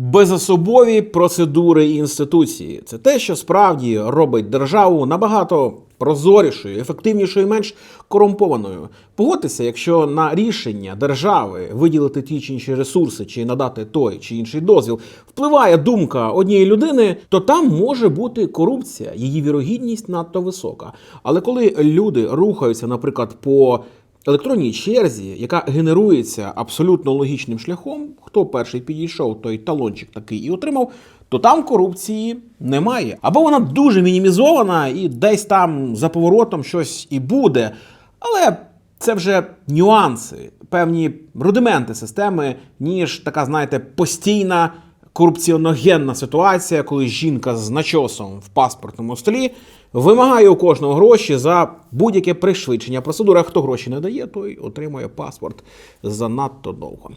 Безособові процедури і інституції це те, що справді робить державу набагато прозорішою, ефективнішою, і менш корумпованою. Погодьтеся, якщо на рішення держави виділити ті чи інші ресурси, чи надати той чи інший дозвіл, впливає думка однієї людини, то там може бути корупція, її вірогідність надто висока. Але коли люди рухаються, наприклад, по електронній черзі, яка генерується абсолютно логічним шляхом, хто перший підійшов, той талончик такий і отримав, то там корупції немає. Або вона дуже мінімізована і десь там за поворотом щось і буде. Але це вже нюанси, певні рудименти системи, ніж така, знаєте, постійна корупціоногенна ситуація, коли жінка з начосом в паспортному столі вимагає у кожного гроші за будь-яке пришвидшення процедури. А хто гроші не дає, той отримує паспорт занадто довго.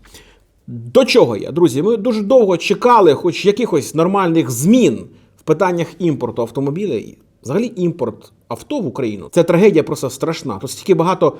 До чого я, друзі? Ми дуже довго чекали, хоч якихось нормальних змін в питаннях імпорту автомобілів. Взагалі, імпорт авто в Україну це трагедія просто страшна. Тут стільки багато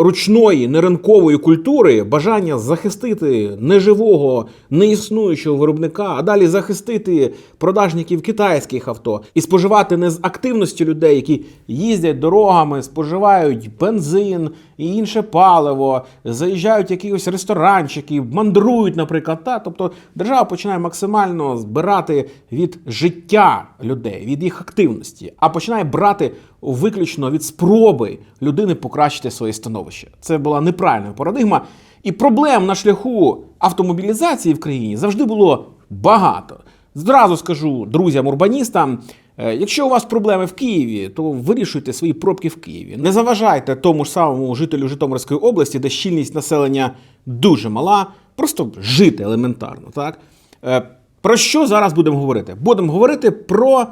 ручної неринкової культури, бажання захистити неживого, неіснуючого виробника, а далі захистити продажників китайських авто і споживати не з активності людей, які їздять дорогами, споживають бензин і інше паливо, заїжджають в якісь ресторанчики, мандрують, наприклад. Та? Тобто держава починає максимально збирати від життя людей, від їх активності, а починає брати виключно від спроби людини покращити своє становище. Це була неправильна парадигма. І проблем на шляху автомобілізації в країні завжди було багато. Зразу скажу друзям-урбаністам: е, якщо у вас проблеми в Києві, то вирішуйте свої пробки в Києві. Не заважайте тому ж самому жителю Житомирської області, де щільність населення дуже мала, просто жити елементарно. Так? Е, Про що зараз будемо говорити? Будемо говорити про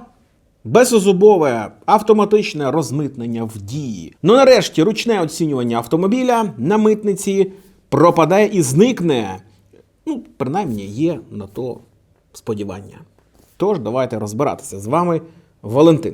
Безозубове автоматичне розмитнення в дії. Ну нарешті ручне оцінювання автомобіля на митниці пропаде і зникне. Ну, принаймні, є на то сподівання. Тож, давайте розбиратися з вами, Валентин.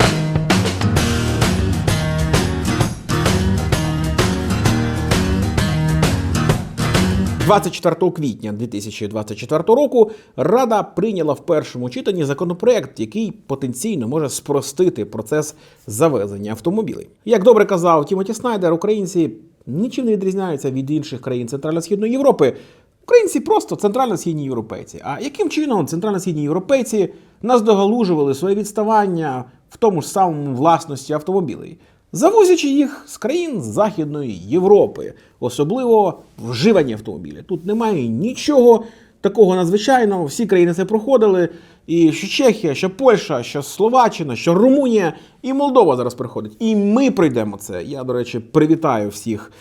24 квітня 2024 року Рада прийняла в першому читанні законопроект, який потенційно може спростити процес завезення автомобілів. Як добре казав Тімоті Снайдер, українці нічим не відрізняються від інших країн Центрально-Східної Європи. Українці просто центрально-східні європейці. А яким чином центрально-східні європейці наздогалужували своє відставання в тому ж самому власності автомобілів? Завозячи їх з країн Західної Європи, особливо вживані автомобілі. Тут немає нічого такого надзвичайного. Всі країни це проходили. І що Чехія, що Польща, що Словаччина, що Румунія і Молдова зараз приходить. І ми пройдемо це. Я, до речі, привітаю всіх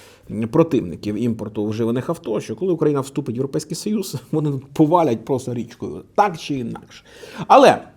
противників імпорту вживаних авто, що коли Україна вступить в Європейський Союз, вони повалять просто річкою, так чи інакше. Але.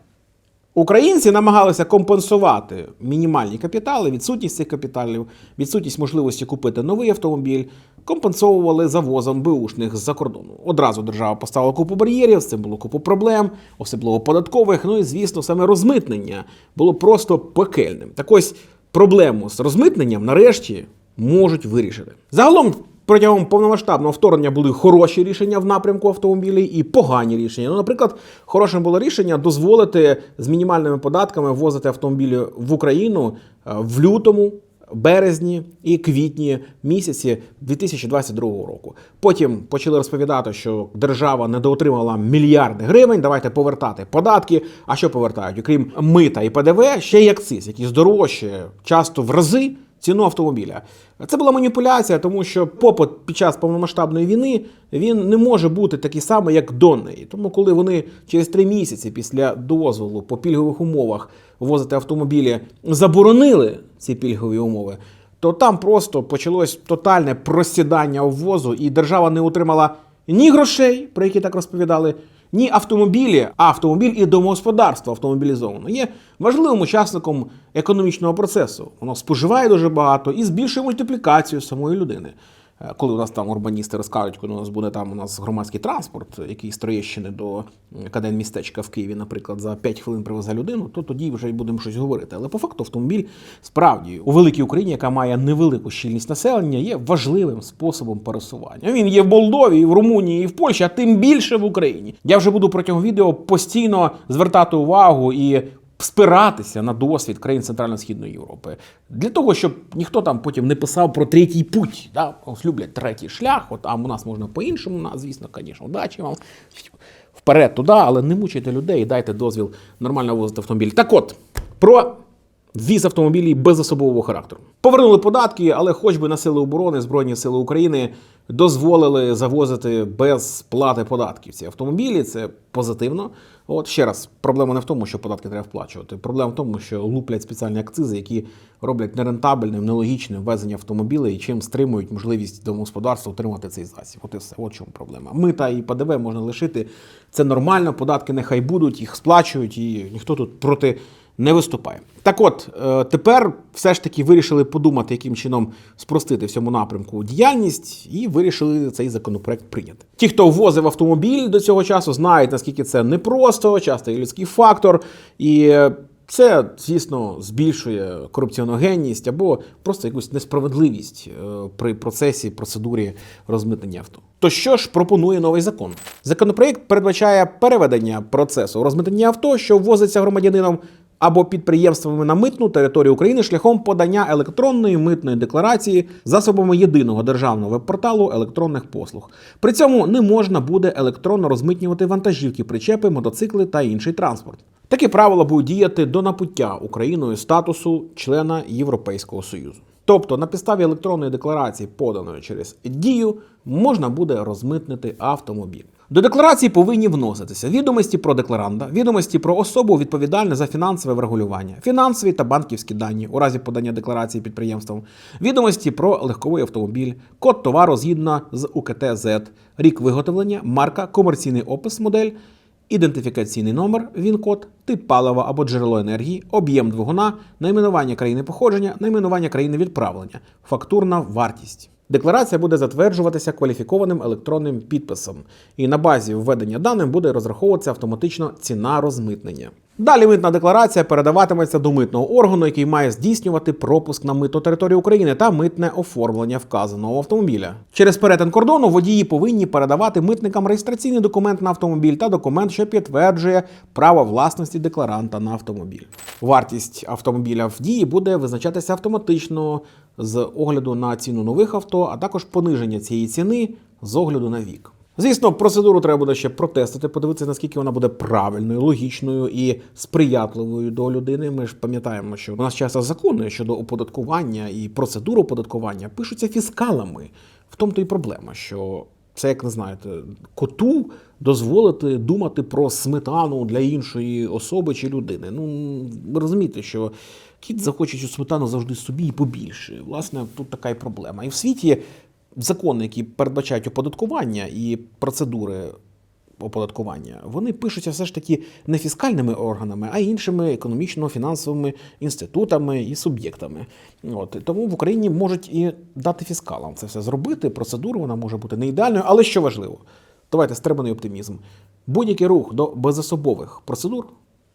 Українці намагалися компенсувати мінімальні капітали, відсутність цих капіталів, відсутність можливості купити новий автомобіль, компенсовували завозом беушних з-за кордону. Одразу держава поставила купу бар'єрів, з цим було купу проблем, особливо податкових. Ну і звісно, саме розмитнення було просто пекельним. Так ось проблему з розмитненням нарешті можуть вирішити. Загалом. Протягом повномасштабного вторгнення були хороші рішення в напрямку автомобілів і погані рішення. Ну, наприклад, хорошим було рішення дозволити з мінімальними податками ввозити автомобілі в Україну е, в лютому. Березні і квітні місяці 2022 року. Потім почали розповідати, що держава недоотримала мільярди гривень. Давайте повертати податки. А що повертають? Окрім мита і ПДВ, ще й акциз, який здорожчає часто в рази ціну автомобіля. Це була маніпуляція, тому що попит під час повномасштабної війни він не може бути такий самий, як до неї. Тому, коли вони через три місяці після дозволу по пільгових умовах ввозити автомобілі заборонили ці пільгові умови, то там просто почалось тотальне просідання ввозу, і держава не отримала ні грошей, про які так розповідали. Ні автомобілі, а автомобіль і домогосподарство автомобілізовано є важливим учасником економічного процесу. Воно споживає дуже багато і збільшує мультиплікацію самої людини. Е, Коли у нас там урбаністи розкажуть, коли у нас буде там у нас громадський транспорт, який з Троєщини до Каден містечка в Києві, наприклад, за 5 хвилин привезе людину, то тоді вже й будемо щось говорити. Але по факту автомобіль справді у великій Україні, яка має невелику щільність населення, є важливим способом пересування. Він є в Молдові, і в Румунії, і в Польщі, а тим більше в Україні. Я вже буду протягом відео постійно звертати увагу і спиратися на досвід країн Центрально-Східної Європи для того, щоб ніхто там потім не писав про третій путь. Да? Ось люблять третій шлях. От а у нас можна по-іншому. На звісно, звісно, удачі вам вперед туди, але не мучайте людей, і дайте дозвіл нормально возити автомобіль. Так от про. Віз автомобілів без особового характеру. Повернули податки, але хоч би на сили оборони Збройні Сили України дозволили завозити без плати податків ці автомобілі. Це позитивно. От ще раз, проблема не в тому, що податки треба вплачувати. Проблема в тому, що луплять спеціальні акцизи, які роблять нерентабельним, нелогічним ввезення автомобілів і чим стримують можливість домогосподарства отримати цей засіб. От і все. От чому проблема. Мита і ПДВ можна лишити. Це нормально, податки нехай будуть, їх сплачують, і ніхто тут проти не виступає. Так от, е, тепер все ж таки вирішили подумати, яким чином спростити в цьому напрямку діяльність, і вирішили цей законопроект прийняти. Ті, хто ввозив автомобіль до цього часу, знають, наскільки це непросто, часто є людський фактор, і це, звісно, збільшує корупціоногенність або просто якусь несправедливість е, при процесі процедурі розмитнення авто. То що ж пропонує новий закон? Законопроект передбачає переведення процесу розмитнення авто, що ввозиться громадянином або підприємствами на митну територію України шляхом подання електронної митної декларації засобами єдиного державного веб-порталу електронних послуг. При цьому не можна буде електронно розмитнювати вантажівки, причепи, мотоцикли та інший транспорт. Такі правила будуть діяти до набуття Україною статусу члена Європейського Союзу. Тобто на підставі електронної декларації, поданої через дію, можна буде розмитнити автомобіль. До декларації повинні вноситися відомості про декларанта, відомості про особу відповідальну за фінансове врегулювання, фінансові та банківські дані у разі подання декларації підприємством, відомості про легковий автомобіль, код товару згідно з УКТ Z, рік виготовлення, марка, комерційний опис, модель, ідентифікаційний номер, він-код, тип палива або джерело енергії, об'єм двигуна, найменування країни походження, найменування країни відправлення, фактурна вартість. Декларація буде затверджуватися кваліфікованим електронним підписом, і на базі введення даних буде розраховуватися автоматично ціна розмитнення. Далі митна декларація передаватиметься до митного органу, який має здійснювати пропуск на митну територію України та митне оформлення вказаного автомобіля. Через перетин кордону водії повинні передавати митникам реєстраційний документ на автомобіль та документ, що підтверджує право власності декларанта на автомобіль. Вартість автомобіля в дії буде визначатися автоматично з огляду на ціну нових авто, а також пониження цієї ціни з огляду на вік. Звісно, процедуру треба буде ще протестити, подивитися, наскільки вона буде правильною, логічною і сприятливою до людини. Ми ж пам'ятаємо, що у нас часто закони щодо оподаткування і процедур оподаткування пишуться фіскалами. В тому то і проблема, що це, як не знаєте, коту дозволити думати про сметану для іншої особи чи людини. Ну ви розумієте, що кіт захоче цю сметану завжди собі і побільше. Власне, тут така і проблема. І в світі закони, які передбачають оподаткування і процедури оподаткування, вони пишуться все ж таки не фіскальними органами, а іншими економічно-фінансовими інститутами і суб'єктами. От тому в Україні можуть і дати фіскалам це все зробити. Процедура вона може бути не ідеальною, але що важливо, давайте стриманий оптимізм. Будь-який рух до безособових процедур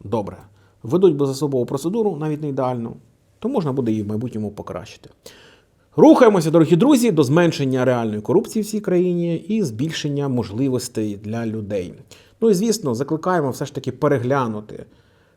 добре. Ведуть безособову процедуру, навіть не ідеальну, то можна буде її в майбутньому покращити. Рухаємося, дорогі друзі, до зменшення реальної корупції в цій країні і збільшення можливостей для людей. Ну і звісно, закликаємо все ж таки переглянути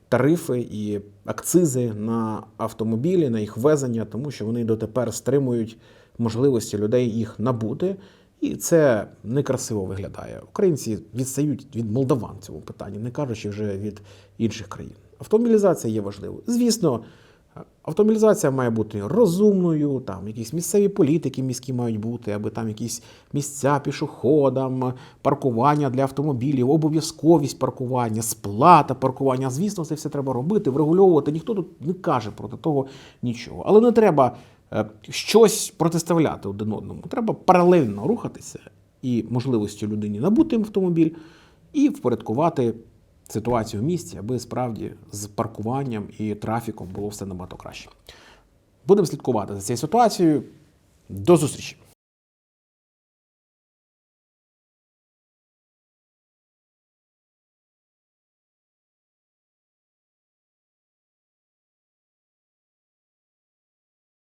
тарифи і акцизи на автомобілі, на їх везення, тому що вони дотепер стримують можливості людей їх набути. І це некрасиво виглядає. Українці відстають від молдаван в цьому питанні, не кажучи вже від інших країн. Автомобілізація є важливою. Звісно, автомобілізація має бути розумною, там якісь місцеві політики міські мають бути, аби там якісь місця пішоходам, паркування для автомобілів, обов'язковість паркування, сплата паркування. Звісно, це все треба робити, врегульовувати. Ніхто тут не каже проти того нічого. Але не треба е, щось протиставляти один одному. Треба паралельно рухатися і можливості людині набути автомобіль і впорядкувати ситуацію в місті, аби справді з паркуванням і трафіком було все набагато краще. Будемо слідкувати за цією ситуацією. До зустрічі!